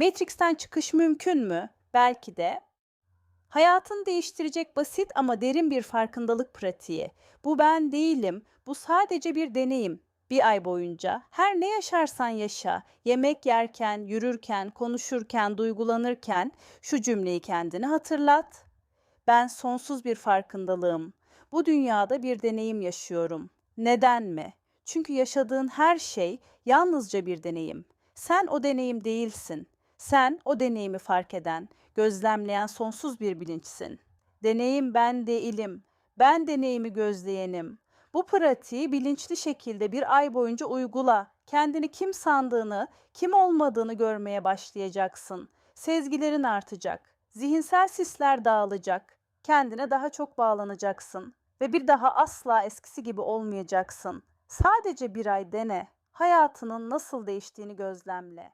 Matrix'ten çıkış mümkün mü? Belki de. Hayatını değiştirecek basit ama derin bir farkındalık pratiği. Bu ben değilim. Bu sadece bir deneyim. Bir ay boyunca her ne yaşarsan yaşa, yemek yerken, yürürken, konuşurken, duygulanırken şu cümleyi kendine hatırlat. Ben sonsuz bir farkındalığım. Bu dünyada bir deneyim yaşıyorum. Neden mi? Çünkü yaşadığın her şey yalnızca bir deneyim. Sen o deneyim değilsin. Sen o deneyimi fark eden, gözlemleyen sonsuz bir bilinçsin. Deneyim ben değilim. Ben deneyimi gözleyenim. Bu pratiği bilinçli şekilde bir ay boyunca uygula. Kendini kim sandığını, kim olmadığını görmeye başlayacaksın. Sezgilerin artacak. Zihinsel sisler dağılacak. Kendine daha çok bağlanacaksın ve bir daha asla eskisi gibi olmayacaksın. Sadece bir ay dene. Hayatının nasıl değiştiğini gözlemle.